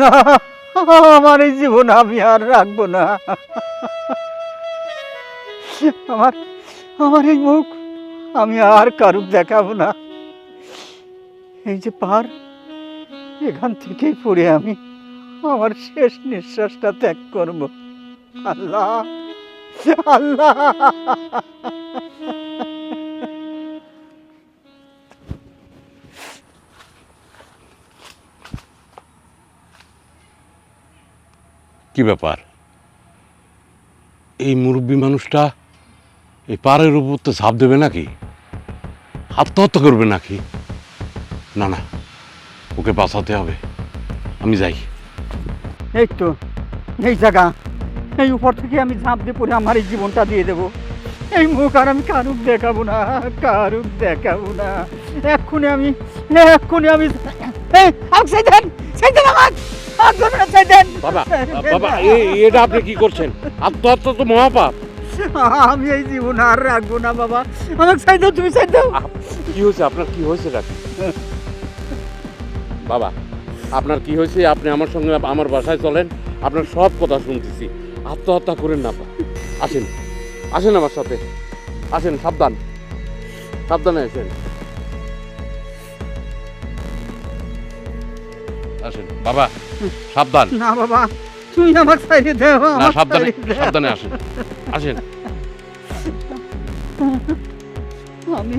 না, আমার এই জীবন আমি আর রাখব না। আমার আমার এই মুখ আমি আর কারুক দেখাবো না। এই যে পার, এখান থেকেই পড়ে আমি আমার শেষ নিঃশ্বাসটা ত্যাগ করব। আল্লাহ আল্লাহ। কি ব্যাপার? এই মুরব্বী মানুষটা এই পাড়ের উপর তো ঝাঁপ দেবে নাকি? আত্মহত্যা করবে নাকি? না না, ওকে বাঁচাতে হবে। আমি যাই। এই তো, এই জায়গা, এই উপর থেকে আমি ঝাঁপ দিয়ে পড়ে আমার এই জীবনটা দিয়ে দেবো। এই মুখ আর আমি কারুক দেখাবো না, কারুক দেখাবো না। এক্ষুনি আমি এক্ষুনি আমি আমাকে সেই দেন সেই দেন আমার বাবা বাবা এটা আপনি কি করছেন? আত্মহত্যা তো মহাপাপ। আমি এই জীবন আর রাখব না বাবা। আমাকে সাই দাও তুমি সাই দাও। কি হয়েছে? আপনার কি হয়েছে? ডাক্তার বাবা আপনার কি হয়েছে? আপনি আমার সঙ্গে আমার বাসায় চলেন। আপনার সব কথা শুনতেছি। আত্মহত্যা করেন না আসেন। আসেন আমার সাথে। আসেন সাবধান। সাবধানে আসেন। আসেন। বাবা সাবধান। না বাবা তুমি আমার সাইডে দাও আমার সাবধানে। সাবধানে আসেন। আসেন। আমি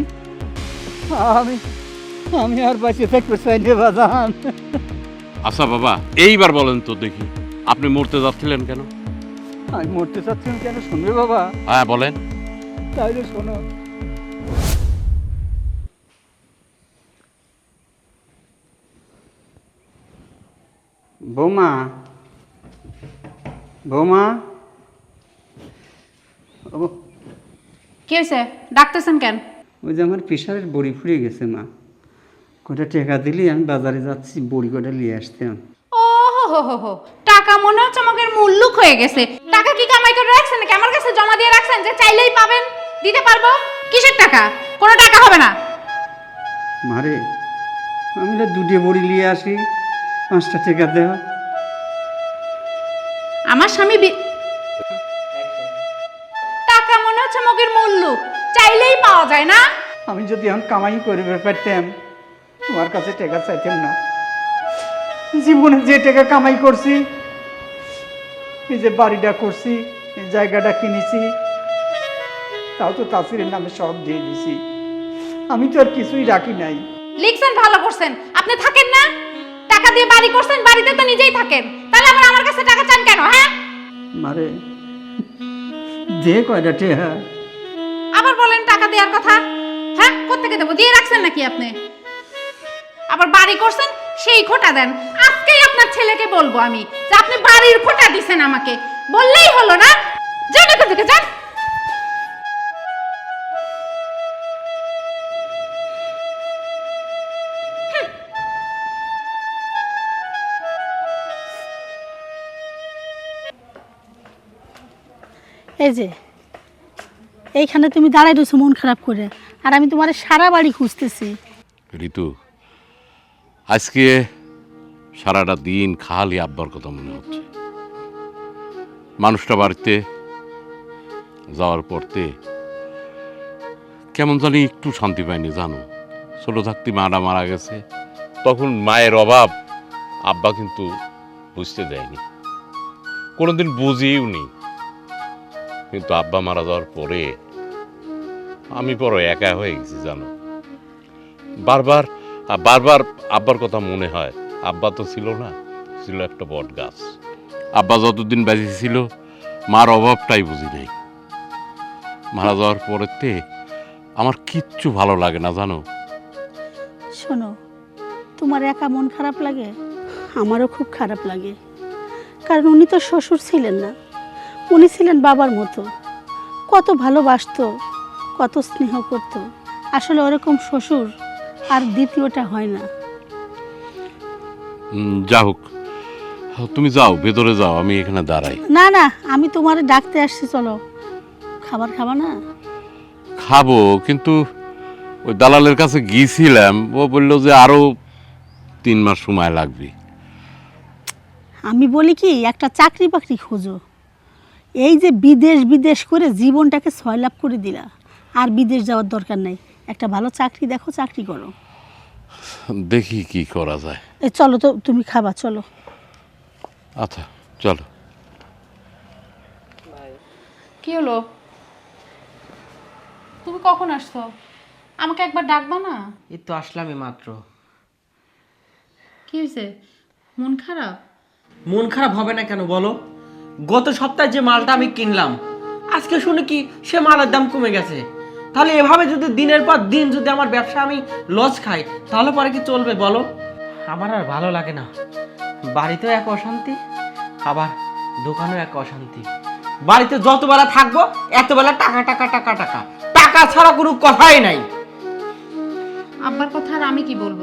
আমি আমি আর বাঁচে থাকতে চাই না বাজান। আচ্ছা বাবা এইবার বলেন তো দেখি আপনি মরতে যাচ্ছিলেন কেন? আমি মরতে চাচ্ছি কেন? শুনবে বাবা। হ্যাঁ বলেন। তাইলে শোনো বৌমা বৌমা। ও, কি হয়েছে? ডাকতেছেন কেন? ওই যে আমার প্রেশারের বড়ি ফুরিয়ে গেছে মা। কটা টাকা দিলি আমি বাজারে যাচ্ছি বড়ি কটা নিয়ে আসতাম ও হো হো হো টাকা মনে হচ্ছে আমাকে মুল্লুক হয়ে গেছে। টাকা কি কামাই করে রাখছেন? নাকি আমার কাছে জমা দিয়ে রাখছেন যে চাইলেই পাবেন? দিতে পারব? কিসের টাকা? কোনো টাকা হবে না। মারে আমি না দুটে বড়ি নিয়ে আসি। পাঁচটা টাকা দেওয়া আমার স্বামী টাকা মনে হচ্ছে মগের মুল্লুক চাইলেই পাওয়া যায় না। আমি যদি এখন কামাই করে পারতাম তোমার কাছে টাকা চাইতাম না। জীবনে যে টাকা কামাই করছি এই যে বাড়িটা করছি এই জায়গাটা কিনেছি তাও তো তাসিরের নামে সব দিয়ে দিছি। আমি তো আর কিছুই রাখি নাই। লিখছেন ভালো করছেন। আপনি থাকেন না? টাকা দিয়ে বাড়ি করছেন বাড়িতে তো নিজেই থাকেন। তাহলে আবার আমার কাছে টাকা চান কেন হ্যাঁ? মারে যে কয়টা টেহা। আবার বলেন টাকা দেওয়ার কথা হ্যাঁ? কোথেকে দেবো? দিয়ে রাখছেন নাকি আপনি? আবার বাড়ি করছেন সেই খোটা দেন। আজকেই আপনার ছেলেকে বলব আমি যে আপনি বাড়ির খোটা দিছেন আমাকে। বললেই হলো না? যান এখান থেকে যান। এই যে, এইখানে তুমি দাঁড়াই রয়েছো মন খারাপ করে, আর আমি তোমার সারা বাড়ি খুঁজতেছি। ঋতু, আজকে সারাটা দিন খালি আব্বার কথা মনে হচ্ছে। মানুষটা বাড়িতে যাওয়ার পরতে কেমন জানি একটু শান্তি পাইনি জানো? ছোটো থাকতে মারা মারা গেছে, তখন মায়ের অভাব আব্বা কিন্তু বুঝতে দেয়নি। কোনোদিন বুঝিও নি। কিন্তু আব্বা মারা যাওয়ার পরে আমি বড় একা হয়ে গেছি, জানো। বারবার বারবার আব্বার কথা মনে হয়। আব্বা তো ছিল না, ছিল একটা বট গাছ। আব্বা যতদিন বেঁচে ছিল, মার অভাবটাই বুঝি নাই। মারা যাওয়ার পরেতে আমার কিচ্ছু ভালো লাগে না, জানো। শোনো, তোমার একা মন খারাপ লাগে? আমারও খুব খারাপ লাগে। কারণ উনি তো শ্বশুর ছিলেন না। উনি ছিলেন বাবার মতো। কত ভালোবাসতো কত স্নেহ করতো। আসলে ওরকম শ্বশুর আর দ্বিতীয়টা হয় না। যা হোক। তুমি যাও ভেতরে যাও আমি এখানে দাঁড়াই। না না আমি তোমার ডাকতে আসছি চলো। খাবার খাবা না? খাব কিন্তু ওই দালালের কাছে গিয়েছিলাম ও বলল যে আরও তিন মাস সময় লাগবে। আমি বলি কি একটা চাকরি বাকরি খোঁজো। এই যে বিদেশ বিদেশ করে জীবনটাকে সয়লাভ করে দিলা আর বিদেশ যাওয়ার দরকার নাই। একটা ভালো চাকরি দেখো চাকরি করো। দেখি কি করা যায়। এই চলো তো তুমি খাবা চলো। আচ্ছা চলো। কি হলো? তুমি কখন আসছো? আমাকে একবার ডাকবা না? এই তো আসলামই মাত্র। কি হয়েছে মন খারাপ? মন খারাপ হবে না কেন বলো? গত সপ্তাহে যে মালটা আমি কিনলাম, আজকে শুনে কি সে মালের দাম কমে গেছে? তাহলে এভাবে যদি দিনের পর দিন যদি আমার ব্যবসা আমি লস খাই, তাহলে পরে কি চলবে বলো? আমার আর ভালো লাগে না। বাড়িতেও এক অশান্তি, আবার দোকানেও এক অশান্তি। বাড়িতে যতবেলা থাকব, এতবেলা টাকা টাকা টাকা টাকা। টাকা ছাড়া কোনো কথাই নাই। আব্বার কথা আর আমি কি বলব?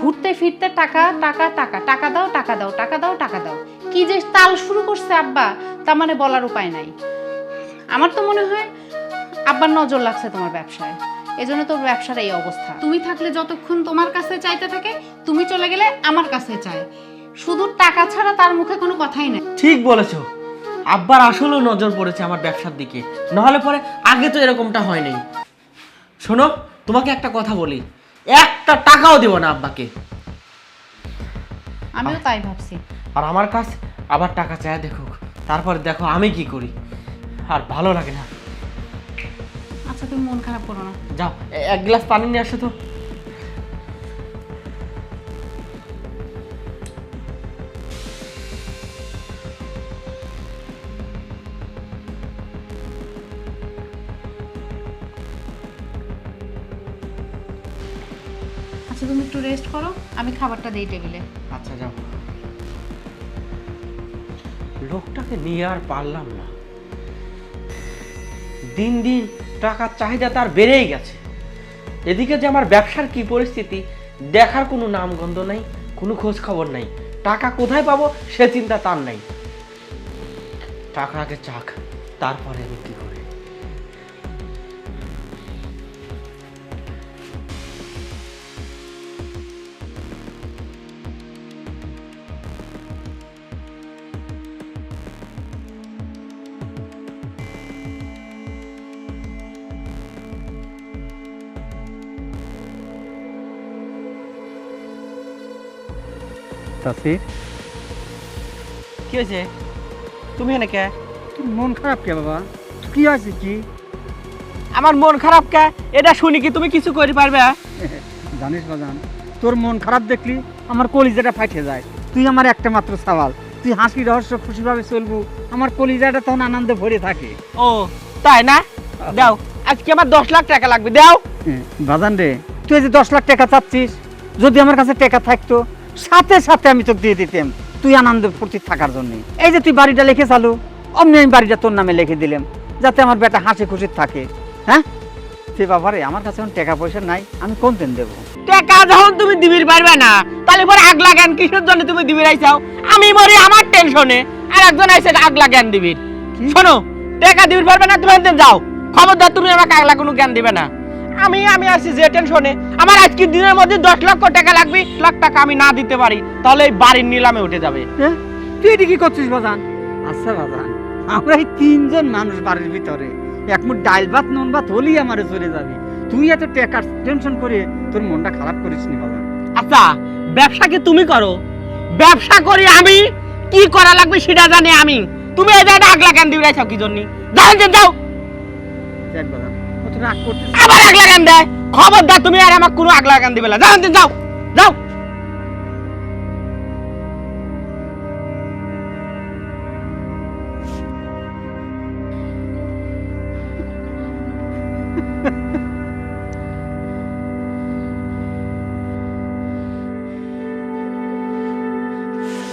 ঘুরতে, ফিরতে টাকা টাকা টাকা। টাকা দাও টাকা দাও টাকা দাও টাকা দাও। কি যে তাল শুরু করছে আব্বা তা মানে বলার উপায় নাই। আমার তো মনে হয় আব্বার নজর লাগছে তোমার ব্যবসায়। এজন্য তোর ব্যবসার এই অবস্থা। তুমি থাকলে যতক্ষণ তোমার কাছে চাইতে থাকে তুমি চলে গেলে আমার কাছে চায়। শুধু টাকা ছাড়া তার মুখে কোনো কথাই নাই। ঠিক বলেছ। আব্বার আসলেও নজর পড়েছে আমার ব্যবসার দিকে। নাহলে পরে আগে তো এরকমটা হয় নাই শোনো তোমাকে একটা কথা বলি। একটা টাকাও দেবো না আব্বাকে। আমিও তাই ভাবছি। আর আমার কাজ আবার টাকা চায় দেখুক। তারপর দেখো আমি কি করি। আর ভালো লাগে না। আচ্ছা তুমি মন খারাপ করো না। যাও এক গ্লাস পানি নিয়ে আসো তো। আচ্ছা তুমি একটু রেস্ট করো। আমি খাবারটা দিই টেবিলে। আচ্ছা যাও। লোকটাকে নিয়ে আর পারলাম না। দিন দিন টাকার চাহিদা তার বেড়েই গেছে। এদিকে যে আমার ব্যবসার কি পরিস্থিতি, দেখার কোনো নামগন্ধ নাই, কোনো খোঁজ খবর নাই। টাকা কোথায় পাবো সে চিন্তা তার নাই। টাকা আগে চাক, তারপরে আমি কি তাসির কি হয়েছে? তুমি এনে কে? তোর মন খারাপ কে বাবা? কি আছে কি? আমার মন খারাপ কে? এটা শুনি কি তুমি কিছু করে পারবে? জানিস বাজান তোর মন খারাপ দেখলি আমার কলিজাটা ফাটে যায়। তুই আমার একটা মাত্র সওয়াল। তুই হাসি রহস্য খুশিভাবে চলবো। আমার কলিজাটা তখন আনন্দে ভরে থাকে। ও তাই না? দাও আজকে আমার দশ লাখ টাকা লাগবে দাও। হ্যাঁ, বাজান রে তুই যে দশ লাখ টাকা চাচ্ছিস যদি আমার কাছে টাকা থাকতো সাথে সাথে আমি তোকে দিয়ে দিতাম। তুই আনন্দ ফুর্তি থাকার জন্য। এই যে তুই বাড়িটা লিখে চালু অমনি আমি বাড়িটা তোর নামে লিখে দিলাম যাতে আমার বেটা হাসি খুশি থাকে। হ্যাঁ? সে বাবারে আমার কাছে এখন টাকা পয়সা নাই আমি কোন দিন দেবো? টাকা যখন তুমি দিবির পারবে না তাহলে পরে আগ লাগান কিসের জন্য তুমি দিবির আইছাও? আমি মরি আমার টেনশনে আর একজন আইছে আগ লাগান দিবির? শোনো টাকা দিবির পারবে না তুমি যাও। খবরদার তুমি আমাকে আগলা কোনো জ্ঞান দিবে না। আমি আমি আছি যে টেনশনে। আমার আজকের দিনের মধ্যে দশ লক্ষ টাকা লাগবে লাখ টাকা আমি না দিতে পারি। তাহলে এই বাড়ির নিলামে উঠে যাবে। হ্যাঁ? তুই এটি কি করছিস বাজান? আচ্ছা বাজান আমরা এই তিনজন মানুষ বাড়ির ভিতরে। এক মুঠ ডাইল ভাত নুন ভাত হলেই আমারে চলে যাবি। তুই এত টাকার টেনশন করে তোর মনটা খারাপ করিস নি বাজান। আচ্ছা ব্যবসা কি তুমি করো? ব্যবসা করি আমি কি করা লাগবে সেটা জানি আমি। তুমি এই জায়গাটা আগলা কেন দিবে কি জন্য। যাও যাও। দেখ বাজান কত রাগ করছিস আবার আগলা কেন দেয়। খবরদার তুমি আর আমার কোনো আগলা কেন দিবে না। যাও যে যাও যাও।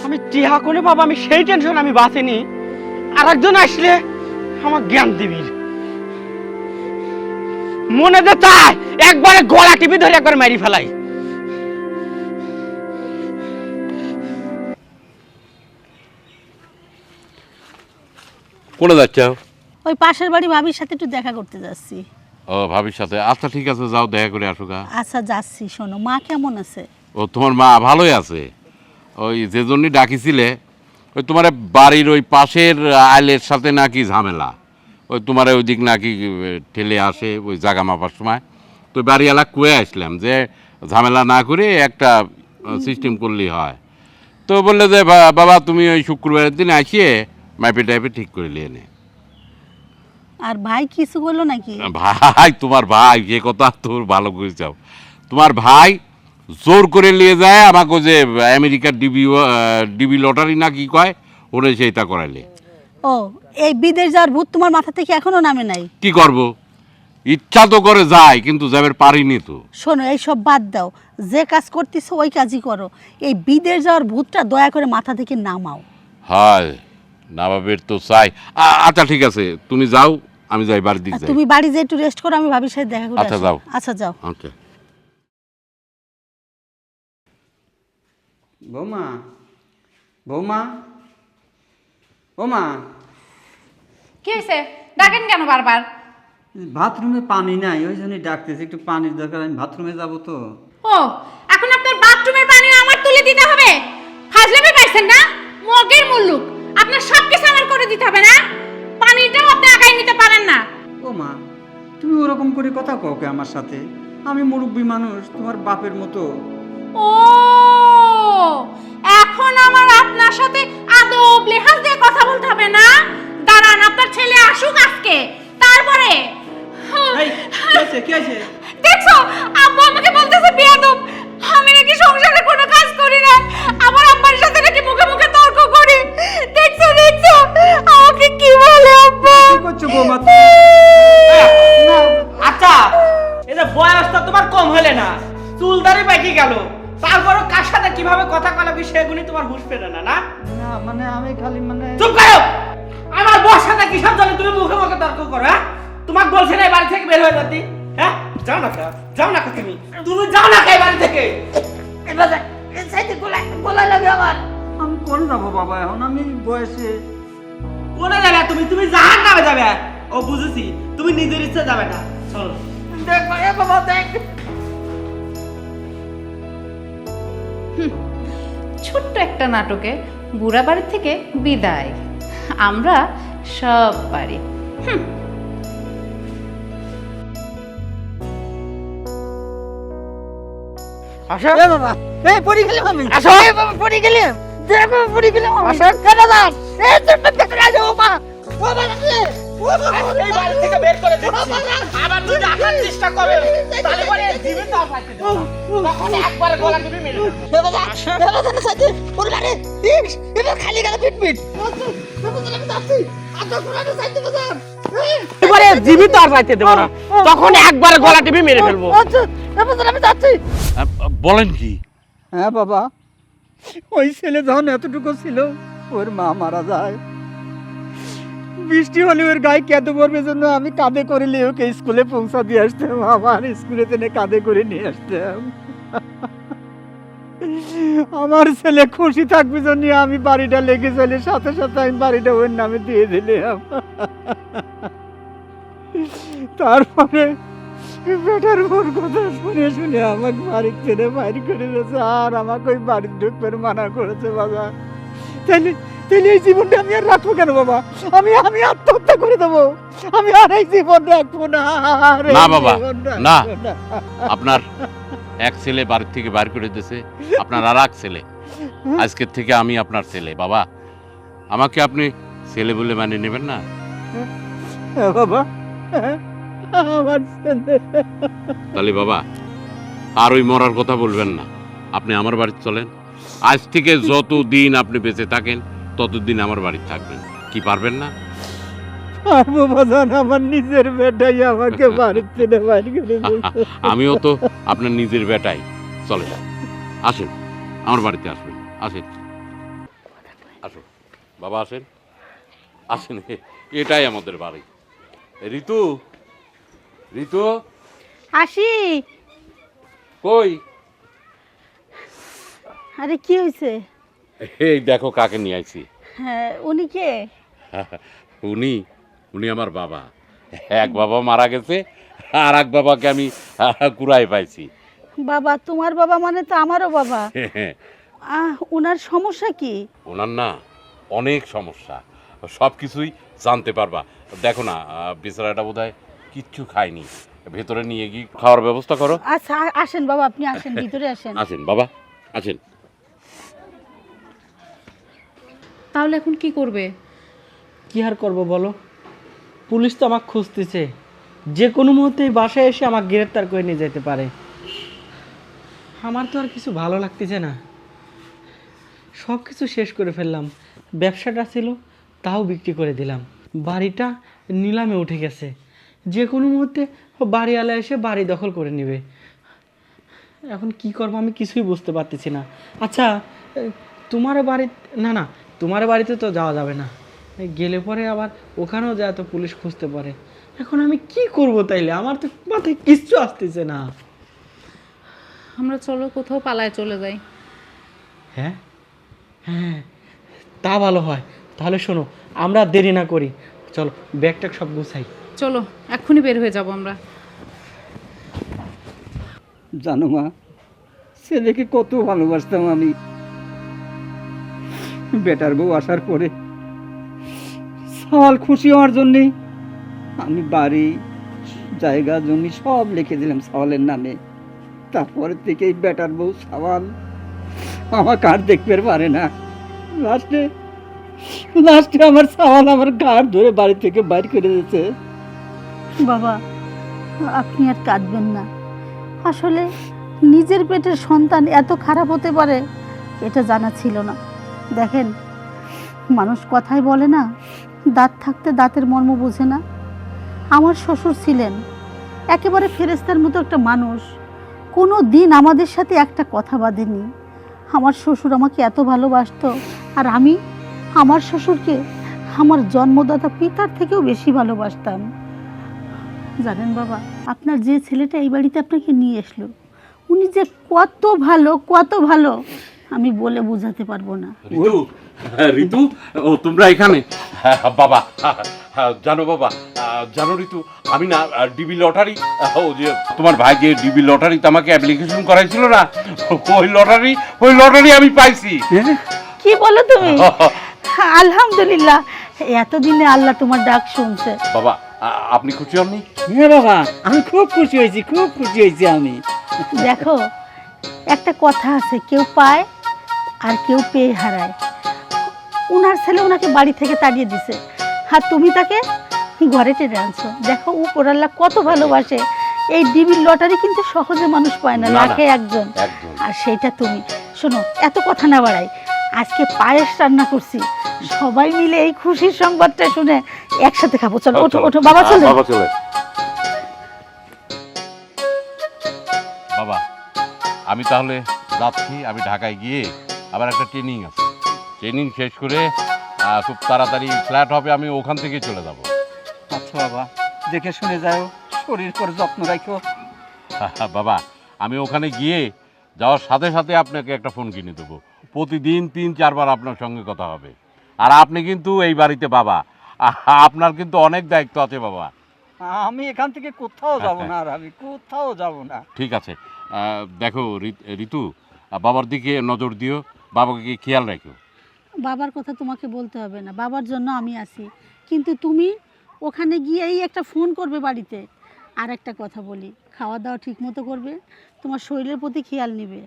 আমি টিহা করে বাবা আমি সেই টেনশন আমি বাঁচিনি। আর একজন আসলে আমার জ্ঞান দিবি মনে তো চায় একবারে গলা টিপি ধরে একবার মারি ফেলাই। কোনে যাচ্ছ? ওই পাশের বাড়ি ভাবির সাথে একটু দেখা করতে যাচ্ছি। ও ভাবির সাথে? আচ্ছা ঠিক আছে যাও দেখা করে আসো গা। আচ্ছা যাচ্ছি শোনো। মা কেমন আছে? ও তোমার মা ভালোই আছে। ওই যে জন্যই ডাকিছিলে ওই তোমার বাড়ির ওই পাশের আইলের সাথে নাকি ঝামেলা। ওই তোমার ওই দিক নাকি ঠেলে আসে ওই জাগা মাপার সময়। তো বাড়িওয়ালা কুয়ে আসলাম যে ঝামেলা না করে একটা সিস্টেম করলেই হয়। তো বললে যে বাবা তুমি ওই শুক্রবারের দিন আসিয়ে মাইপে টাইপে ঠিক করে নিয়ে নে। আর ভাই কিছু বলল নাকি? ভাই তোমার ভাই যে কথা তোর ভালো করে যাও। তোমার ভাই জোর করে নিয়ে যায় আমাকে যে আমেরিকার ডিবি ডিবি লটারি না কি কয় ওরে সেইটা করাইলে। ও এই বিদেশ যাওয়ার ভূত তোমার মাথা থেকে এখনও নামে নাই। কি করব? ইচ্ছা তো করে যায় কিন্তু যাবের পারিনি তো। শোনো এইসব বাদ দাও। যে কাজ করতেছো ওই কাজই করো। এই বিদেশ যাওয়ার ভূতটা দয়া করে মাথা থেকে নামাও। হয় নবাবের তো চাই। আ- আচ্ছা ঠিক আছে তুমি যাও আমি যাই বাড়ির দিক যাই। তুমি বাড়ি যেয়ে একটু রেস্ট করো আমি ভাবির সাথে দেখা করে আচ্ছা, আসি। যাও। আচ্ছা যাও। আচ্ছা। বৌমা বৌমা বৌমা। কি হয়েছে ডাকেন কেন বারবার? বাথরুমে পানি নাই ওই জন্যই ডাকতেছি একটু পানির দরকার আমি বাথরুমে যাব তো। ও এখন আপনার বাথরুমের পানি আমার তুলে দিতে হবে? ফাজলামি পাইছেন না? মগের মুল্লুক আপনার সব কিছু আমার করে দিতে হবে না? পানিটাও আপনি আগাই নিতে পারেন না। ও মা তুমি ওরকম করে কথা কও কে আমার সাথে? আমি মুরব্বী মানুষ তোমার বাপের মতো। ও এখন আমার আপনার সাথে আদব লেহাজ দিয়ে কথা বলতে হবে না? দাঁড়ান আপনার ছেলে আসুক আজকে। তারপরে এই কি কি দেখছ আব্বু আমাকে বলতেছে বিয়াদব আমি নাকি সংসারে কোনো কাজ করি না। আমার আব্বার সাথে নাকি মুখে মুখে তর্ক করি। দেখছ দেখছ আমাকে কি বলে আব্বা? কি করছ বৌমা? আচ্ছা এটা বয়সটা তোমার কম হলে না চুলদারি পাকি গেল। তারপরও কার সাথে কীভাবে কথা কলাবি সেগুলি তোমার হুঁশ ফেরে না না? না মানে আমি খালি মানে চুপ করো! কিসব জন্য তুমি মুখে মুখে তর্ক করো হ্যাঁ? তোমাকে বলছে না এই বাড়ি থেকে বের হয়ে যাতি হ্যাঁ? যাও না কা যাও না কা তুমি। তুমি যাও না কা এই বাড়ি থেকে। এবার দেখ, এই সাইডে গোলা গোলা লাগে আমার। আমি করে যাব বাবা? এখন আমি বয়সে কোনে যাবে তুমি? তুমি জাহান নামে যাবে। ও বুঝেছি। তুমি নিজের ইচ্ছে যাবে না। চলো। দেখ এ বাবা দেখ। ছোট্ট একটা নাটকে বুড়া বাড়ির থেকে বিদায়। আমরা সব পারি হুম আসো এ বাবা এই পড়ে গেলাম আমি আসো বাবা পড়ে গেলে দেখো পড়ে গেলাম আসো কেন যাস এই তো ভেতরে আসো ও বাবা ও বাবা এই বাড়ি থেকে বের করে দিচ্ছি আবার যদি আসার চেষ্টা করে তাহলে পরে জীবিত আসাতে তখন একবার গলা টিপে মেরে দেবো এবারে জীবিত আর যাইতে দেবো না। তখন একবার গলা টিপে মেরে ফেলব। বলেন কি? হ্যাঁ বাবা। ওই ছেলে যখন এতটুকু ছিল ওর মা মারা যায়। বৃষ্টি হলে ওর গায়ে কেঁদে পড়বে জন্য আমি কাঁধে করে নিয়ে ওকে স্কুলে পৌঁছা দিয়ে আসতাম। আমার স্কুলে তেনে কাঁধে করে নিয়ে আসতাম। আমার ছেলে খুশি থাকবে জন্য আমি বাড়িটা লেগে চলে সাথে সাথে আমি বাড়িটা ওর নামে দিয়ে দিলাম। তারপরে বেটার মোর কথা শুনে শুনে আমাকে বাড়ির ছেড়ে বাইরে করে দিয়েছে আর আমাকে ওই বাড়ির ঢুকবে মানা করেছে বাবা। তাহলে তাহলে এই জীবনটা আমি আর রাখব কেন বাবা? আমি আমি আত্মহত্যা করে দেবো। আমি আর এই জীবন রাখব না না বাবা, না। আপনার এক ছেলে বাড়ির থেকে বার করে দিয়েছে আপনার আর এক ছেলে। আজকের থেকে আমি আপনার ছেলে বাবা। আমাকে আপনি ছেলে বলে মানে নেবেন না? হ্যাঁ বাবা। আমার ছেলে। তাহলে বাবা আর ওই মরার কথা বলবেন না। আপনি আমার বাড়িতে চলেন। আজ থেকে যত দিন আপনি বেঁচে থাকেন ততদিন আমার বাড়িতে থাকবেন। কি পারবেন না? আমার নিজের বেটাই আমাকে বাড়ির ছেড়ে বাইরে করে দিয়েছে আমিও তো আপনার নিজের বেটাই। চলেন আসেন। আমার বাড়িতে আসবেন। আসেন। আসুন। বাবা আসেন। আসেন। এটাই আমাদের বাড়ি। ঋতু? ঋতু? আসি। কই? আরে কি হয়েছে? এই দেখো কাকে নিয়ে আইছি। হ্যাঁ উনি কে? উনি? উনি আমার বাবা। এক বাবা মারা গেছে আর এক বাবাকে আমি কুড়াই পাইছি। বাবা তোমার বাবা মানে তো আমারও বাবা। আহ ওনার সমস্যা কি? ওনার না অনেক সমস্যা। সব কিছুই জানতে পারবা। দেখো না আহ, বেচারাটা বোধ হয় কিচ্ছু খায়নি। ভেতরে নিয়ে গিয়ে খাওয়ার ব্যবস্থা করো। আচ্ছা আ- আসেন বাবা আপনি আসেন ভিতরে আসেন। আসেন বাবা আছেন তাহলে এখন কি করবে? কি আর করব বলো? পুলিশ তো আমাকে খুঁজতেছে। যে কোনো মুহূর্তেই বাসায় এসে আমাকে গ্রেপ্তার করে নিয়ে যেতে পারে। আমার তো আর কিছু ভালো লাগতেছে না। সব কিছু শেষ করে ফেললাম। ব্যবসাটা ছিল, তাও বিক্রি করে দিলাম। বাড়িটা নিলামে উঠে গেছে। যে কোনো মুহূর্তে বাড়িওয়ালা এসে বাড়ি দখল করে নেবে। এখন কি করব আমি কিছুই বুঝতে পারতেছি না। আচ্ছা তোমার বাড়ি না না, তোমার বাড়িতে তো যাওয়া যাবে না। গেলে পরে আবার ওখানেও যায় তো পুলিশ খুঁজতে পারে। এখন আমি কি করব তাইলে? আমার তো মাথায় কিচ্ছু আসতেছে না। আমরা চলো কোথাও পালায় চলে যাই। হ্যাঁ? হ্যাঁ তা ভালো হয়। তাহলে শোনো আমরা দেরি না করি। চলো ব্যাগটা সব গুছাই। চলো এক্ষুনি বের হয়ে যাব আমরা। জানো মা ছেলেকে কত ভালোবাসতাম আমি। বেটার বউ আসার পরে সওয়াল খুশি হওয়ার জন্যে আমি বাড়ি, জায়গা, জমি সব লিখে দিলাম সওয়ালের নামে। তারপরে থেকেই বেটার বউ সওয়াল আমাকে আর দেখতে পারে না। লাস্টে লাস্টে আমার সওয়াল আমার গাড় ধরে বাড়ি থেকে বাইর করে দিয়েছে। বাবা, আপনি আর কাঁদবেন না। আসলে নিজের পেটের সন্তান এত খারাপ হতে পারে, এটা জানা ছিল না। দেখেন, মানুষ কথাই বলে না দাঁত থাকতে দাঁতের মর্ম বোঝে না। আমার শ্বশুর ছিলেন একেবারে ফেরেস্তার মতো একটা মানুষ। কোনো দিন আমাদের সাথে একটা কথা বাঁধেনি। আমার শ্বশুর আমাকে এত ভালোবাসত আর আমি আমার শ্বশুরকে আমার জন্মদাতা পিতার থেকেও বেশি ভালোবাসতাম। জানেন বাবা, আপনার যে ছেলেটা এই বাড়িতে আপনাকে নিয়ে আসলো উনি যে কত ভালো কত ভালো, আমি বলে বোঝাতে পারব না। ঋতু? হ্যাঁ, ও তোমরা এখানে? হ্যাঁ, বাবা। হ্যাঁ, জানো বাবা জানো ঋতু আমি না ডিবি লটারি ও যে তোমার ভাই যে ডিবি লটারিতে আমাকে অ্যাপ্লিকেশন করাইছিল না ওই লটারি ওই লটারি আমি পাইছি। কি বলো তুমি? আলহামদুলিল্লাহ এতদিনে আল্লাহ তোমার ডাক শুনছে। বাবা আপনি খুশি হননি? হ্যাঁ বাবা আমি খুব খুশি হয়েছি খুব খুশি হয়েছি আমি। দেখো একটা কথা আছে কেউ পায় আর কেউ পেয়ে হারায়। উনার ছেলে ওনাকে বাড়ি থেকে তাড়িয়ে দিছে। আর তুমি তাকে ঘরে টেনে আনছো। দেখো উপরাল্লা কত ভালোবাসে। এই ডিবির লটারি কিন্তু সহজে মানুষ পায় না। লাখে একজন। আর সেইটা তুমি। শোনো এত কথা না বাড়াই। আজকে পায়েস রান্না করছি। সবাই মিলে এই খুশির সংবাদটা শুনে একসাথে খাব। চলো ওঠো ওঠো। বাবা চলো। বাবা চলে। বাবা আমি তাহলে যাচ্ছি। আমি ঢাকায় গিয়ে আবার একটা ট্রেনিং আছে। ট্রেনিং শেষ করে খুব তাড়াতাড়ি ফ্ল্যাট হবে আমি ওখান থেকে চলে যাব। আচ্ছা বাবা দেখে শুনে যাও শরীর করে যত্ন রাখো। বাবা আমি ওখানে গিয়ে যাওয়ার সাথে সাথে আপনাকে একটা ফোন কিনে দেবো। প্রতিদিন তিন চারবার আপনার সঙ্গে কথা হবে। আর আপনি কিন্তু এই বাড়িতে বাবা আপনার কিন্তু অনেক দায়িত্ব আছে বাবা। আমি এখান থেকে কোথাও যাব না আর আমি কোথাও যাব না। ঠিক আছে দেখো ঋতু বাবার দিকে নজর দিও বাবাকে খেয়াল রাখো বাবার কথা তোমাকে বলতে হবে না বাবার জন্য আমি আছি। কিন্তু তুমি ওখানে গিয়েই একটা ফোন করবে বাড়িতে আর একটা কথা বলি খাওয়া দাওয়া ঠিক মতো করবে তোমার শরীরের প্রতি খেয়াল নিবে।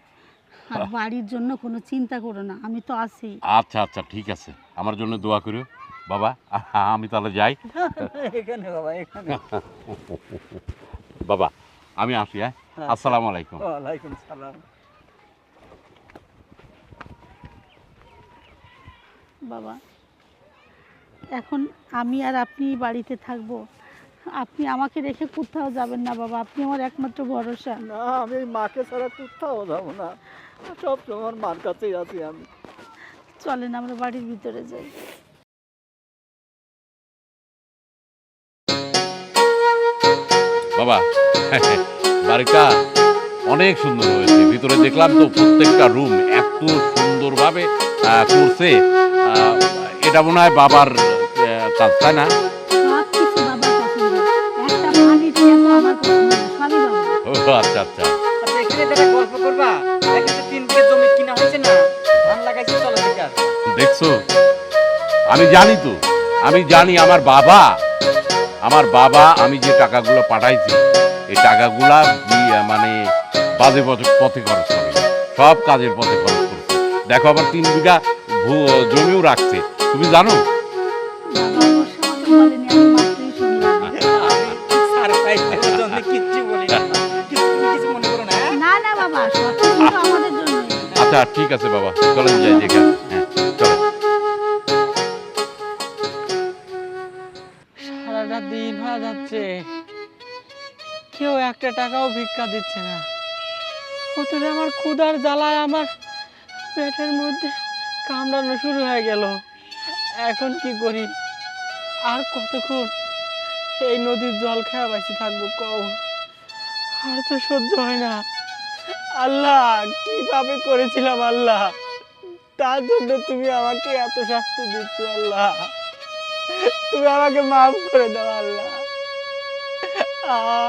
আর বাড়ির জন্য কোনো চিন্তা করো না আমি তো আছি। আচ্ছা আচ্ছা ঠিক আছে আমার জন্য দোয়া করো বাবা আমি তাহলে যাই। এখানে বাবা এখানে। বাবা আমি আসি হ্যাঁ? আসসালামু আলাইকুম। ওয়ালাইকুম সালাম। বাবা। এখন আমি আর আপনি বাড়িতে থাকব। আপনি আমাকে রেখে কোথাও যাবেন না বাবা আপনি আমার একমাত্র ভরসা। না আমি মাকে ছাড়া কোথাও যাব না। সব সময় মার কাছেই আছি আমি। চলেন আমরা বাড়ির ভিতরে যাই। বাবা বাড়িটা অনেক সুন্দর হয়েছে। ভিতরে দেখলাম তো প্রত্যেকটা রুম এত সুন্দরভাবে করছে এটা মনে হয় বাবার কাজ তাই না? আচ্ছা আচ্ছা। আচ্ছা দেখছ? আমি জানি তো। আমি জানি আমার বাবা আমার বাবা আমি যে টাকাগুলো পাঠাইছি এই টাকাগুলা মানে বাজে পথে- পথে খরচ করে। সব কাজের পথে খরচ। দেখো আবার তিন বিঘা জমিও রাখছে। তুমি জানো? মনে হ্যাঁ? আচ্ছা ঠিক আছে বাবা চলেন যাই দেখে হ্যাঁ সারাটা দিন হয়ে যাচ্ছে কেউ একটা টাকাও ভিক্ষা দিচ্ছে না। আমার ক্ষুধার জ্বালায় আমার পেটের মধ্যে কামড়ানো শুরু হয়ে গেল। এখন কি করি? আর কতক্ষণ এই নদীর জল খেয়া বাঁচি থাকব কও? আর তো সহ্য হয় না। আল্লাহ, কীভাবে করেছিলাম আল্লাহ? তার জন্য তুমি আমাকে এত শাস্তি দিচ্ছ আল্লাহ। তুমি আমাকে মাফ করে দাও আল্লাহ।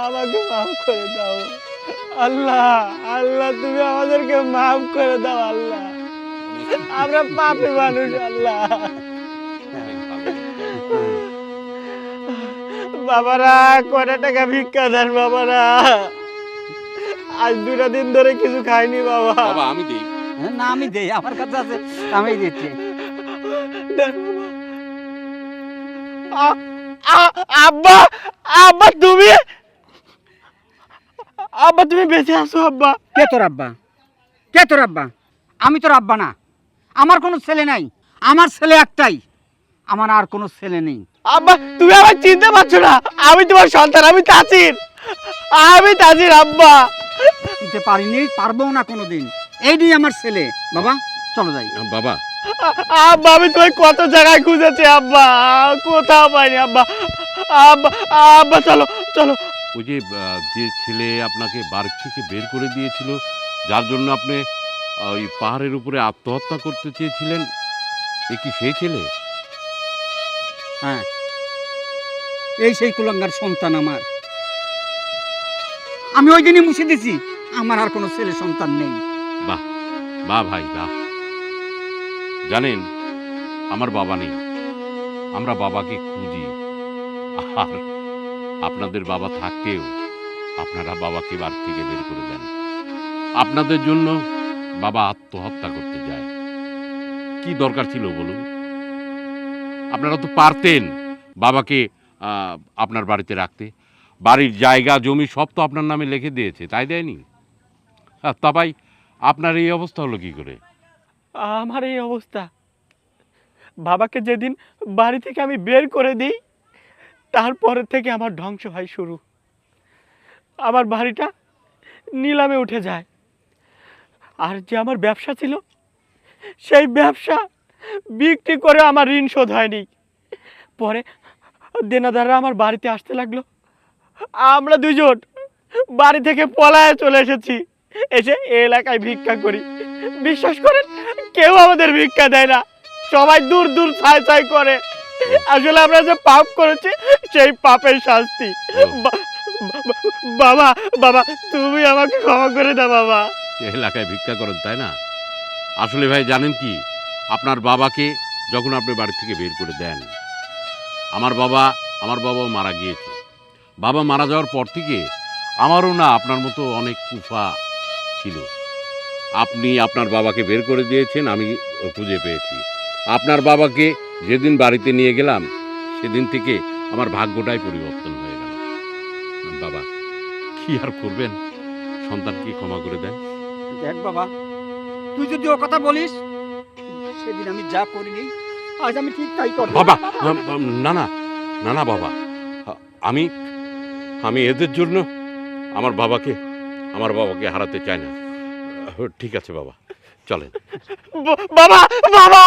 আমাকে মাফ করে দাও। আল্লাহ আল্লাহ, তুমি আমাদেরকে মাফ করে দাও আল্লাহ। আমরা পাপে মানুষ আল্লাহ। বাবারা কয়টা টাকা ভিক্ষা দেন বাবারা? আজ দুটা দিন ধরে কিছু খাইনি বাবা। বাবা আমি দিই। হ্যাঁ, না আমি দেই আমার কাছে আছে আমি দিচ্ছি। দেন বাবা। আ- আ- আব্বা আব্বা তুমি? আব্বা তুমি বেঁচে আছো আব্বা। কে তোর আব্বা? কে তোর আব্বা? আমি তোর আব্বা না। আমার কোনো ছেলে নাই। আমার ছেলে একটাই। আমার আর কোনো ছেলে নেই। আব্বা তুমি আমার চিনতে পারছ না। আমি তোমার সন্তান আমি তাসির আমি তাসির আব্বা। দিতে পারিনি পারব না কোনোদিন। এই নিয়ে আমার ছেলে। বাবা চলো যাই। বাবা। আব্বা আমি তোমায় কত জায়গায় খুঁজেছি আব্বা। কোথাও পাইনি আব্বা। আব্বা আব্বা চলো চলো। ওই যে যে ছেলে আপনাকে বাড়ি থেকে বের করে দিয়েছিল যার জন্য আপনি ওই পাহাড়ের উপরে আত্মহত্যা করতে চেয়েছিলেন? এ কি সেই ছেলে? হ্যাঁ। এই সেই কুলঙ্গার সন্তান আমার। আমি ওই দিনই মুছে দিছি। আমার আর কোনো ছেলে সন্তান নেই। বাহ বাহ ভাই বাহ জানেন আমার বাবা নেই। আমরা বাবাকে খুঁজি। আর আপনাদের বাবা থাকতেও আপনারা বাবাকে বাড়ি থেকে বের করে দেন। আপনাদের জন্য বাবা আত্মহত্যা করতে যায়। কি দরকার ছিল বলুন? আপনারা তো পারতেন বাবাকে আপনার বাড়িতে রাখতে। বাড়ির জায়গা, জমি সব তো আপনার নামে লিখে দিয়েছে, তাই দেয়নি? হ্যাঁ তা ভাই, আপনার এই অবস্থা হলো কি করে? আমার এই অবস্থা। বাবাকে যেদিন বাড়ি থেকে আমি বের করে দিই, তারপরে থেকে আমার ধ্বংস হয় শুরু। আমার বাড়িটা নিলামে উঠে যায়। আর যে আমার ব্যবসা ছিল সেই ব্যবসা বিক্রি করে আমার ঋণ শোধ হয়নি। পরে দেনাদাররা আমার বাড়িতে আসতে লাগল। আমরা দুজন বাড়ি থেকে পলায় চলে এসেছি। এসে এলাকায় ভিক্ষা করি। বিশ্বাস করেন কেউ আমাদের ভিক্ষা দেয় না। সবাই দূর দূর ছাই ছাই করে। আসলে আমরা যে পাপ করেছি সেই পাপের শাস্তি। বাবা বাবা তুমি আমাকে ক্ষমা করে দাও বাবা। এলাকায় ভিক্ষা করেন, তাই না? আসলে ভাই, জানেন কি? আপনার বাবাকে যখন আপনি বাড়ি থেকে বের করে দেন, আমার বাবা, আমার বাবাও মারা গিয়েছে। বাবা মারা যাওয়ার পর থেকে আমারও না আপনার মতো অনেক কুফা ছিল। আপনি আপনার বাবাকে বের করে দিয়েছেন, আমি খুঁজে পেয়েছি। আপনার বাবাকে যেদিন বাড়িতে নিয়ে গেলাম, সেদিন থেকে আমার ভাগ্যটাই পরিবর্তন হয়ে গেল। বাবা, কি আর করবেন? সন্তানকে ক্ষমা করে দেন। দেখ বাবা তুই যদি ও কথা বলিস সেদিন আমি যা করিনি আজ আমি ঠিক তাই করব। বাবা না না না না বাবা আমি আমি এদের জন্য আমার বাবাকে আমার বাবাকে হারাতে চাই না। ঠিক আছে বাবা চলেন। বাবা বাবা!